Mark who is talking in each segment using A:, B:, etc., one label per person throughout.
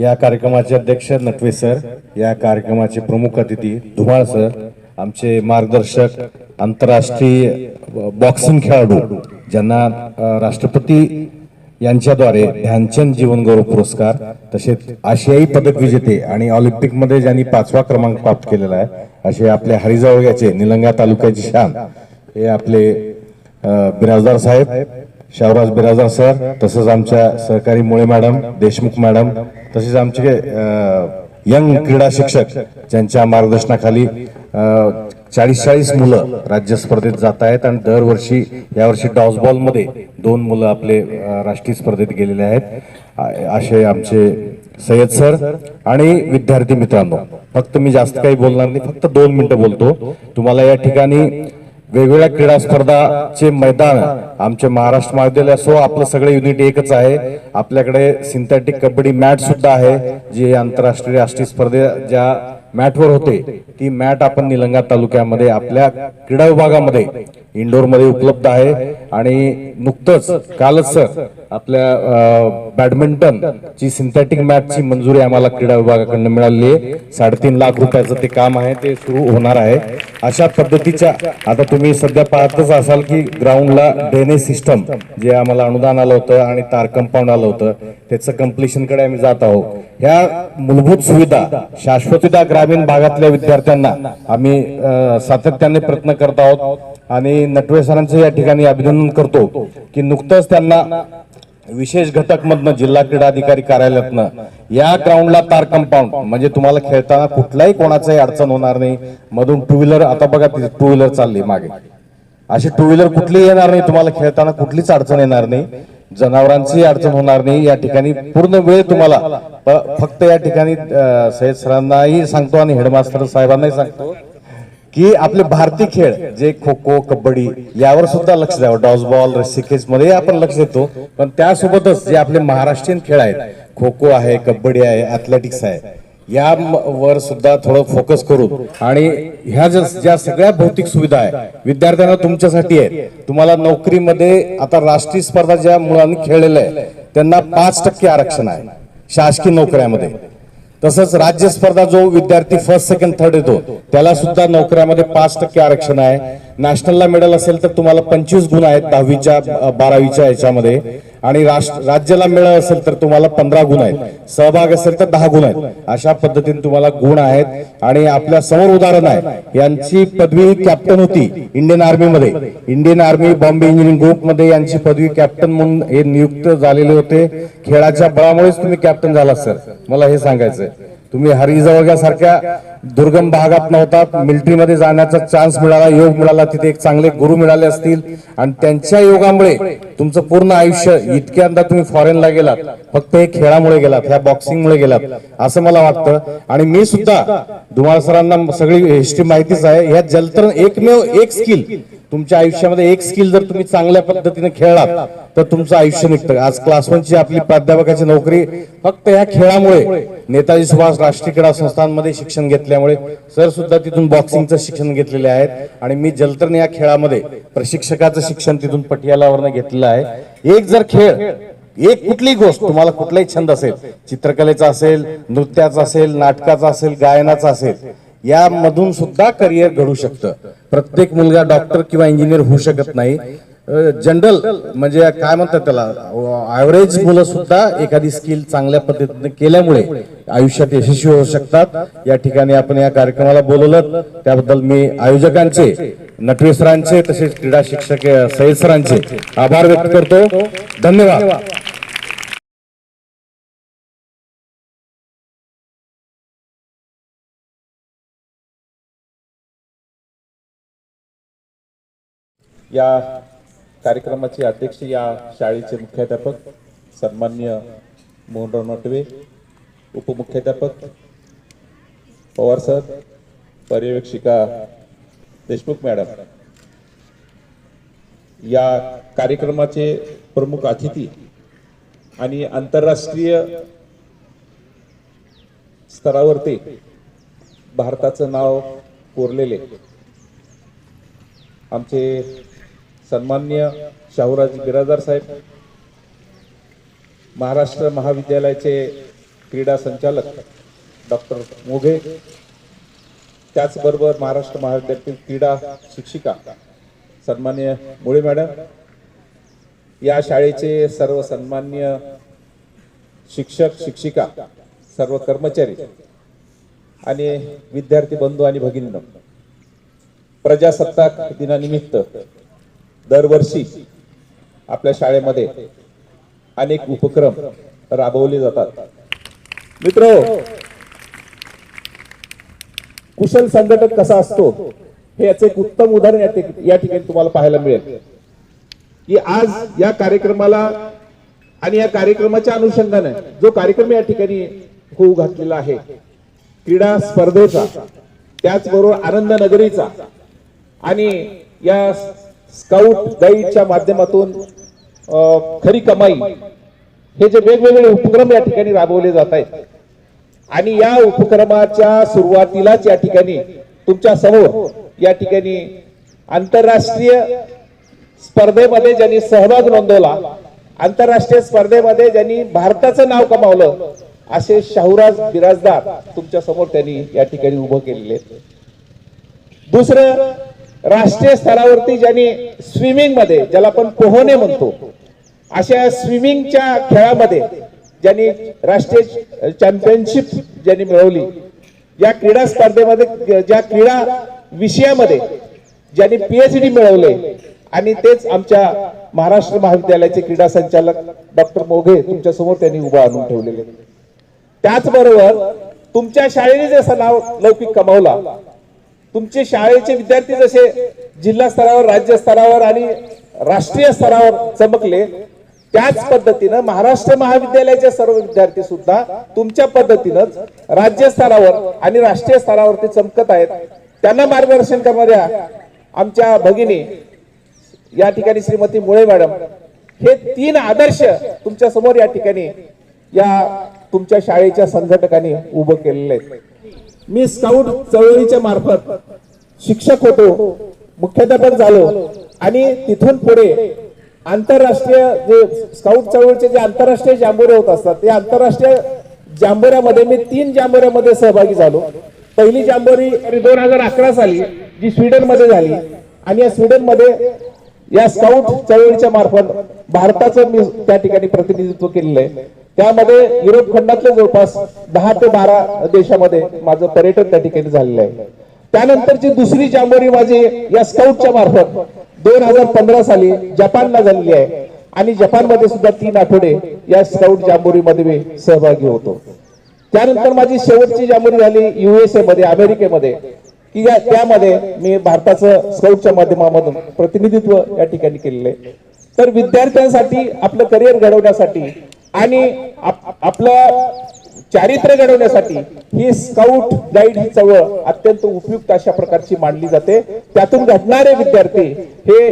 A: या कार्यक्रमाचे अध्यक्ष नटवे सर या कार्यक्रमाचे प्रमुख अतिथी धुमाळ सर आमचे मार्गदर्शक आंतरराष्ट्रीय बॉक्सिंग खेळाडू ज्यांना राष्ट्रपती यांच्याद्वारे ध्यानचंद जीवन गौरव पुरस्कार तसेच आशियाई पदक विजेते आणि ऑलिम्पिकमध्ये ज्यांनी पाचवा क्रमांक प्राप्त केलेला आहे असे आपले हरिजावळ्याचे निलंगा तालुक्याचे शान हे आपले बिराजदार साहेब शाहराज बिराजदार सर तसंच आमच्या सहकारी मुळे मॅडम देशमुख मॅडम तसेच आमचे यंग क्रीडा शिक्षक ज्यांच्या मार्गदर्शनाखाली चाळीस चाळीस मुलं राज्य स्पर्धेत जात आहेत आणि दरवर्षी यावर्षी टॉसबॉलमध्ये दोन मुलं आपले राष्ट्रीय स्पर्धेत गेलेले आहेत. असे आमचे सय्यद सर आणि विद्यार्थी मित्रांनो फक्त मी जास्त काही बोलणार नाही फक्त दोन मिनिटं बोलतो. तुम्हाला या ठिकाणी वेगवेगळ्या क्रीडा स्पर्धाचे मैदान आमचे महाराष्ट्र महाविद्यालय असो आपलं सगळं युनिट एकच आहे. आपल्याकडे सिंथेटिक कबड्डी मॅट सुद्धा आहे जी आंतरराष्ट्रीय राष्ट्रीय स्पर्धे ज्या मॅटवर होते ती मॅट आपण निलंगा तालुक्यामध्ये आपल्या क्रीडा विभागामध्ये इंडोरमध्ये उपलब्ध आहे. आणि नुकतंच कालच सर आपल्या बॅडमिंटन ची सिंथेटिक मॅटची मंजुरी आम्हाला क्रीडा विभागाकडून मिळाली आहे. साडेतीन लाख रुपयाचं ते काम आहे ते सुरू होणार आहे. अशा पद्धतीच्या आता तुम्ही सध्या पाहतच असाल की ग्राउंडला ड्रेनेज सिस्टम जे आम्हाला अनुदान आलं होतं आणि तार कंपाऊंड आलं होतं त्याचं कम्प्लिशनकडे आम्ही जात आहोत. ह्या मूलभूत सुविधा शाश्वतता ग्रामीण भागातल्या विद्यार्थ्यांना आम्ही सातत्याने प्रयत्न करत आहोत. आणि नटवे सरांचं या ठिकाणी अभिनंदन करतो की नुकतंच त्यांना विशेष घटक मधनं जिल्हा क्रीडा अधिकारी कार्यालयातनं या ग्राउंडला तार कंपाऊंड म्हणजे तुम्हाला खेळताना कुठल्याही कोणाचाही अडचण होणार नाही. मधून टू व्हीलर आता बघा टू व्हीलर चालली मागे. अशी टू व्हीलर कुठलीही येणार नाही तुम्हाला खेळताना कुठलीच अडचण येणार नाही. जनावरांची अडचण होणार नाही. या ठिकाणी पूर्ण वेळ तुम्हाला फक्त या ठिकाणी अं, सय्यद सरांनाही सांगतो आणि हेडमास्टर साहेबांनाही सांगतो. की आपले भारतीय खेळ जे खो खो कबड्डी यावर सुद्धा लक्ष द्यावं. डॉसबॉल रस्सी खेच मध्ये आपण लक्ष देतो. पण त्यासोबतच जे आपले महाराष्ट्रीयन खेळ आहेत खो खो आहे कबड्डी आहे ॲथलेटिक्स आहे या वर सुद्धा थोडं फोकस करू आणि ह्या ज्या ज्या सगळ्या भौतिक सुविधा आहे विद्यार्थ्यांना तुमच्यासाठी आहे तुम्हाला नोकरीमध्ये आता राष्ट्रीय स्पर्धा ज्या मुलांनी खेळलेल्या आहे त्यांना पाच टक्के आरक्षण आहे शासकीय नोकऱ्यामध्ये. तसंच राज्य स्पर्धा जो विद्यार्थी फर्स्ट सेकंड थर्ड येतो त्याला सुद्धा नोकऱ्यामध्ये पाच टक्के आरक्षण आहे. नॅशनलला मेडल असेल तर तुम्हाला पंचवीस गुण आहेत दहावीच्या बारावीच्या याच्यामध्ये. आणि राष्ट्र राज्याला मिळालं असेल तर तुम्हाला पंधरा गुण आहेत. सहभाग असेल तर दहा गुण आहेत. अशा पद्धतीने तुम्हाला गुण आहेत. आणि आपल्यासमोर उदाहरण आहे. यांची पदवी कॅप्टन होती इंडियन आर्मीमध्ये. इंडियन आर्मी बॉम्बे इंजिनिअरिंग ग्रुपमध्ये यांची पदवी कॅप्टन म्हणून हे नियुक्त झालेले होते. खेळाच्या बळामुळेच तुम्ही कॅप्टन झाला सर. मला हे सांगायचंय. तुम्ही हरिजवळग्यासारख्या दुर्गम भागात नव्हता मिलिटरीमध्ये जाण्याचा चान्स मिळाला योग मिळाला. तिथे एक चांगले गुरु मिळाले असतील. आणि त्यांच्या योगामुळे तुमचं पूर्ण आयुष्य इतक्यांदा तुम्ही फॉरेनला गेलात. फक्त हे खेळामुळे गेलात ह्या बॉक्सिंगमुळे गेलात असं मला वाटतं. आणि मी सुद्धा धुमाळ सरांना सगळी हिस्ट्री माहितीच आहे. ह्या जलतरण एकमेव एक स्किल तुमच्या आयुष्यामध्ये एक स्किल जर तुम्ही चांगल्या पद्धतीने खेळलात तर तुमचं आयुष्य निघतं. आज क्लास वनची आपली प्राध्यापकाची नोकरी फक्त या खेळामुळे नेताजी सुभाष राष्ट्रीय क्रीडा संस्थांमध्ये शिक्षण घेतल्यामुळे सर सुद्धा तिथून बॉक्सिंगचं शिक्षण घेतलेले आहेत. आणि मी जलतरण या खेळामध्ये प्रशिक्षकाचं शिक्षण तिथून पटियालावरनं घेतलेलं आहे. एक जर खेळ एक कुठलीही गोष्ट तुम्हाला कुठलाही छंद असेल चित्रकलेचा असेल नृत्याचा असेल नाटकाचा असेल गायनाचा असेल यामधून सुद्धा करिअर घडू शकतं. प्रत्येक मुलगा डॉक्टर किंवा इंजिनियर होऊ शकत नाही. जनरल म्हणजे काय म्हणतात त्याला ऍव्हरेज मुलं सुद्धा एखादी स्किल चांगल्या पद्धतीने केल्यामुळे आयुष्यात यशस्वी होऊ शकतात. या ठिकाणी आपण या कार्यक्रमाला बोलवलं. त्याबद्दल मी आयोजकांचे नटवे सरांचे तसेच क्रीडा शिक्षक अ, सरांचे आभार व्यक्त करतो. धन्यवाद.
B: या कार्यक्रमाचे अध्यक्ष या शाळेचे मुख्याध्यापक सन्मान्य मोहनराव नटवे उपमुख्याध्यापक पवार सर पर्यवेक्षिका देशमुख मॅडम. या कार्यक्रमाचे प्रमुख अतिथी आणि आंतरराष्ट्रीय स्तरावरती भारताचं नाव कोरलेले आमचे सन्मान्य शाहूराज बिराजदार साहेब महाराष्ट्र महाविद्यालयाचे क्रीडा संचालक डॉक्टर मोघे त्याचबरोबर महाराष्ट्र महाविद्यालयातील क्रीडा शिक्षिका सन्मान्य मुळे मॅडम या शाळेचे सर्व सन्मान्य शिक्षक शिक्षिका सर्व कर्मचारी आणि विद्यार्थी बंधू आणि भगिनींनो प्रजासत्ताक दिनानिमित्त दरवर्षी आपल्या शाळेमध्ये अनेक उपक्रम राबवले जातात. मित्र कुशल संघटक कसा असतो? हे याचे एक उत्तम उदाहरण या या ठिकाणी तुम्हाला पाहायला मिळेल. की आज या कार्यक्रमाला आणि या कार्यक्रमाच्या अनुषंगाने जो कार्यक्रम या ठिकाणी होऊ घातलेला आहे क्रीडा स्पर्धेचा त्याचबरोबर आनंद नगरीचा आणि या स्काउट गाईडच्या माध्यमातून खरी कमाई हे जे वेगवेगळे उपक्रम या ठिकाणी राबवले जात आहेत आणि या उपक्रमाच्या सुरुवातीलाच या ठिकाणी तुमच्यासमोर या ठिकाणी आंतरराष्ट्रीय स्पर्धेमध्ये ज्यांनी सहभाग नोंदवला आंतरराष्ट्रीय स्पर्धेमध्ये ज्यांनी भारताचं नाव कमावलं असे शाहूराज बिराजदार तुमच्यासमोर त्यांनी या ठिकाणी उभं केलेले आहेत. दुसरं राष्ट्रीय स्तरावरती ज्यांनी स्विमिंगमध्ये ज्याला आपण पोहणे म्हणतो अशा स्विमिंगच्या खेळामध्ये ज्यांनी राष्ट्रीय चॅम्पियनशिप ज्यांनी मिळवली या क्रीडा स्पर्धेमध्ये ज्या क्रीडा विषयामध्ये ज्यांनी पीएचडी मिळवले आणि तेच आमच्या महाराष्ट्र महाविद्यालयाचे क्रीडा संचालक डॉक्टर मोघे तुमच्यासमोर त्यांनी उभा आणून ठेवलेले. त्याचबरोबर तुमच्या शाळेने जसं नाव लौकिक कमावला तुमचे शाळेचे विद्यार्थी जसे जिल्हा स्तरावर राज्य स्तरावर आणि राष्ट्रीय स्तरावर चमकले त्याच पद्धतीनं महाराष्ट्र महाविद्यालयाचे सर्व विद्यार्थी सुद्धा तुमच्या पद्धतीनंच राज्य स्तरावर आणि राष्ट्रीय स्तरावरती चमकत आहेत. त्यांना मार्गदर्शन करणाऱ्या आमच्या भगिनी या ठिकाणी श्रीमती मुळे मॅडम हे तीन आदर्श तुमच्यासमोर या ठिकाणी या तुमच्या शाळेच्या संघटकांनी उभं केलेले आहेत. मी स्काउट चळवळीच्या मार्फत शिक्षक होतो मुख्याध्यापक झालो आणि तिथून पुढे आंतरराष्ट्रीय जे स्काउट चळवळीचे जे आंतरराष्ट्रीय जांबोरे होत असतात ते आंतरराष्ट्रीय जांबोऱ्यामध्ये मी तीन जांबोऱ्यामध्ये सहभागी झालो. पहिली जांबोरी दोन हजार अकरा साली जी स्वीडनमध्ये झाली आणि या स्वीडनमध्ये या स्काउट चळवळीच्या मार्फत भारताचं मी त्या ठिकाणी प्रतिनिधित्व केलेलं आहे. त्यामध्ये युरोप खंडातल्या जवळपास दहा ते बारा देशामध्ये माझं पर्यटन त्या ठिकाणी झालेलं आहे. त्यानंतरची दुसरी जांबोरी माझी या स्काउटच्या मार्फत दोन हजार पंधरा साली जपानला झालेली आहे. आणि जपानमध्ये सुद्धा तीन आठवडे या स्काउट जांबोरीमध्ये मी सहभागी होतो. त्यानंतर माझी शेवटची जांभूरी झाली युएसए मध्ये अमेरिकेमध्ये. की या त्यामध्ये मी भारताचं स्काउटच्या माध्यमामधून प्रतिनिधित्व या ठिकाणी केलेलं आहे. तर विद्यार्थ्यांसाठी आपलं करिअर घडवण्यासाठी आणि आपलं चारित्र्य घडवण्यासाठी ही स्काउट गाईड ही चळवळ अत्यंत उपयुक्त अशा प्रकारची मांडली जाते. त्यातून घडणारे विद्यार्थी हे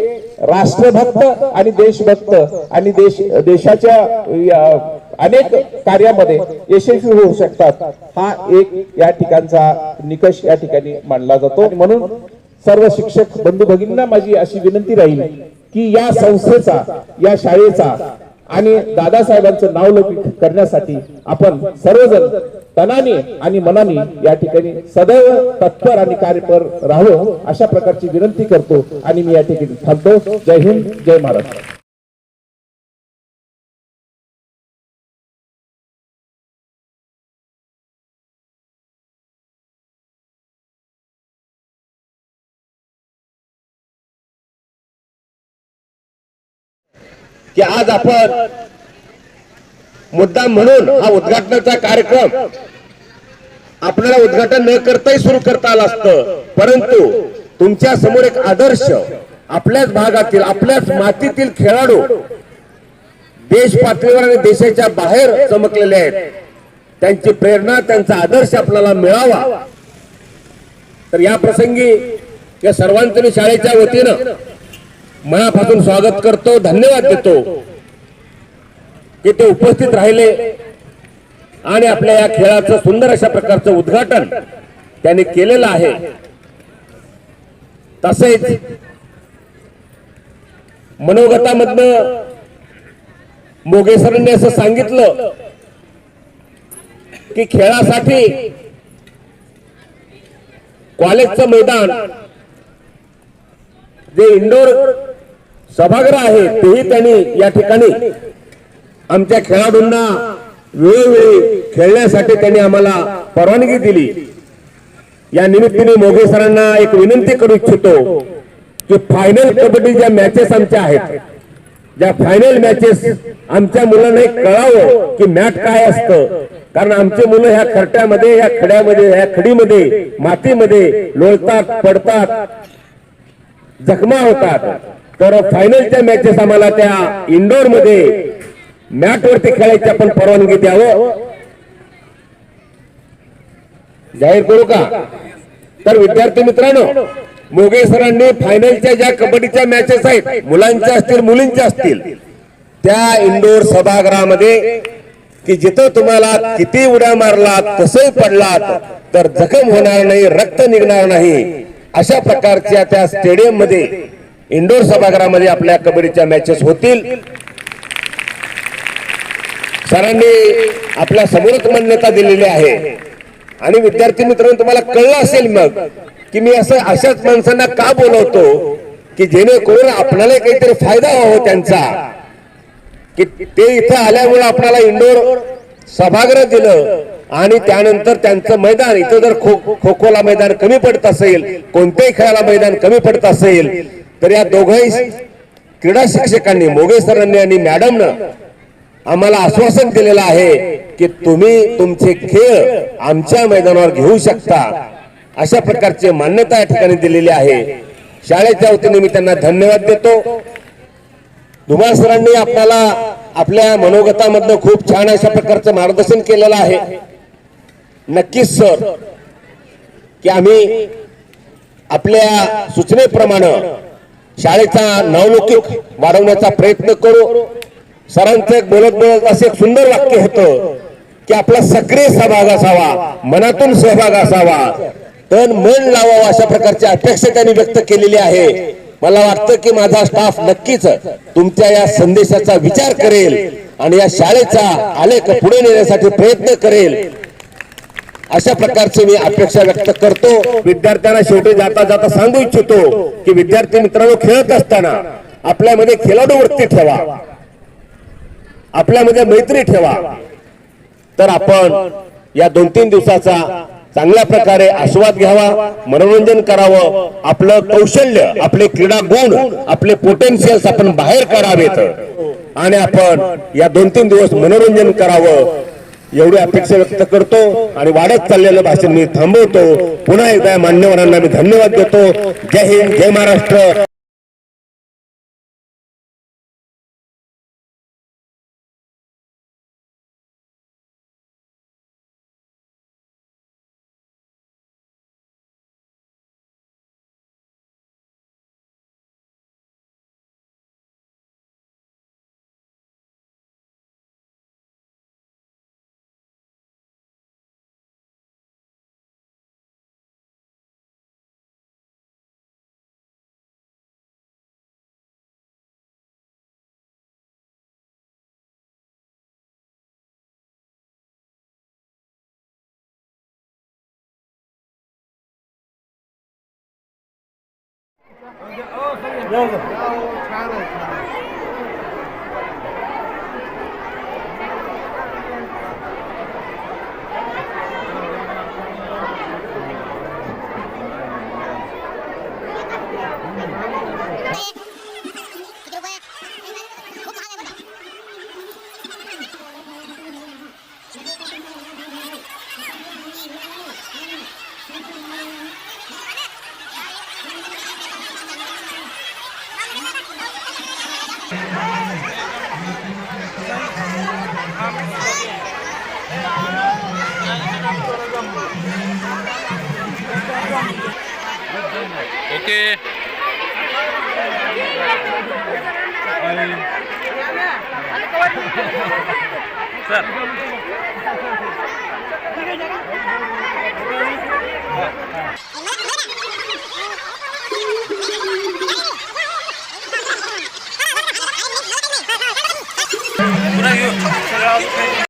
B: राष्ट्रभक्त आणि देशभक्त आणि देश देशाच्या अनेक कार्यामध्ये यशस्वी होऊ शकतात. हा एक या ठिकाणचा निकष या ठिकाणी मांडला जातो. म्हणून सर्व शिक्षक बंधू भगिनींना माझी अशी विनंती राहील की या संस्थेचा या शाळेचा आणि दादासाहेबांचं नाव लौकिक करण्यासाठी आपण सर्वजण तनाने आणि मनाने या ठिकाणी सदैव तत्पर आणि कार्यपर राहावं अशा प्रकारची विनंती करतो आणि मी या ठिकाणी थांबतो. जय हिंद जय महाराष्ट्र.
C: की आज आपण मुद्दा म्हणून हा उद्घाटनाचा कार्यक्रम आपल्याला उद्घाटन न करताही सुरू करता आलं असतं. परंतु तुमच्यासमोर एक आदर्श आपल्याच भागातील आपल्याच मातीतील खेळाडू देश पातळीवर आणि देशाच्या बाहेर चमकलेले आहेत. त्यांची प्रेरणा त्यांचा आदर्श आपल्याला मिळावा. तर या प्रसंगी या सर्वांतरी शाळेच्या वतीनं मनापासून स्वागत करतो धन्यवाद देतो. की ते उपस्थित राहिले आणि आपल्या या खेळाचं सुंदर अशा प्रकारचं उद्घाटन त्यांनी केलेलं आहे. तसेच मनोगतामधनं मोगेसरांनी असं सांगितलं की खेळासाठी कॉलेजचं मैदान जे इंडोर सभागृह आहे तेही त्यांनी या ठिकाणी. आमच्या खेळाडूंना वेळोवेळी खेळण्यासाठी त्यांनी आम्हाला परवानगी दिली. या निमित्ताने मोघे सरांना एक विनंती करू इच्छितो की फायनल कबड्डी ज्या मॅचेस आमच्या आहेत ज्या फायनल मॅचेस आमच्या मुलांना एक कळावं की मॅच काय असतं. कारण आमचे मुलं ह्या खरट्यामध्ये ह्या खड्यामध्ये ह्या खडीमध्ये मातीमध्ये लोळतात पडतात जखमा होतात. तर फायनलच्या मॅचेस आम्हाला त्या इंडोरमध्ये मॅट वरती खेळायची आपण परवानगी द्यावं. जाहीर करू का? तर विद्यार्थी मित्रांनो मोगे सरांनी फायनलच्या ज्या कबड्डीच्या मॅचेस आहेत मुलांच्या असतील मुलींच्या असतील त्या इंडोर सभागृहामध्ये की जिथं तुम्हाला किती उड्या मारलात कसंही पडलात तर जखम होणार नाही रक्त निघणार नाही अशा प्रकारच्या त्या स्टेडियममध्ये इंडोर सभागृहामध्ये आपल्या कबड्डीच्या मॅचेस होतील. सरांनी आपल्या समोरच मान्यता दिलेली आहे. आणि विद्यार्थी मित्रांनो तुम्हाला कळलं असेल मग की मी असं अशाच माणसांना का बोलवतो की जेणेकरून आपल्याला काहीतरी फायदा व्हावा त्यांचा. की ते इथं आल्यामुळे आपल्याला इंडोर सभागृह दिलं आणि त्यानंतर त्यांचं मैदान इथं जर खो खो खोला मैदान कमी पडत असेल कोणत्याही खेळाला मैदान कमी पडत असेल तर या दोघंही क्रीडा शिक्षकांनी मोगे सरांनी आणि मॅडमनं आम्हाला आश्वासन दिलेलं आहे की तुम्ही तुमचे खेळ आमच्या मैदानावर घेऊ शकता. अशा प्रकारची मान्यता या ठिकाणी दिलेली आहे. शाळेच्या वतीने मी त्यांना धन्यवाद देतो. धुमाळ सरांनी आपल्याला आपल्या मनोगतामधनं खूप छान अशा प्रकारचं मार्गदर्शन केलेलं आहे. नक्कीच सर की आम्ही आपल्या सूचनेप्रमाणे शाळेचा नावलौकिक वाढवण्याचा प्रयत्न करू. सरांचं एक बोलत बोलत असं एक सुंदर वाक्य होतं की आपला सक्रिय सहभाग असावा मनातून सहभाग असावा. तन मन लावावं अशा प्रकारची अपेक्षा त्यांनी व्यक्त केलेली आहे. मला वाटतं की माझा स्टाफ नक्कीच तुमच्या या संदेशाचा विचार करेल आणि या शाळेचा आलेख पुढे नेण्यासाठी प्रयत्न करेल. अशा प्रकारची मी अपेक्षा व्यक्त करतो. विद्यार्थ्यांना शेवटी जाता जाता सांगू इच्छितो की विद्यार्थी मित्रांनो खेळत असताना आपल्यामध्ये खेळाडू वृत्ती ठेवा. आपल्यामध्ये मैत्री ठेवा. तर आपण या दोन तीन दिवसाचा चांगल्या प्रकारे आस्वाद घ्यावा मनोरंजन करावं आपलं कौशल्य आपले क्रीडा गुण आपले पोटेन्शियल्स आपण बाहेर काढावेत. आणि आपण या दोन तीन दिवस मनोरंजन करावं एवढी अपेक्षा व्यक्त करतो आणि वाढत चाललेलं भाषण मी थांबवतो. पुन्हा एकदा मान्यवरांना मी धन्यवाद देतो. जय हिंद जय महाराष्ट्र. Beleza? Não.
D: ओके पुन्हा घेऊ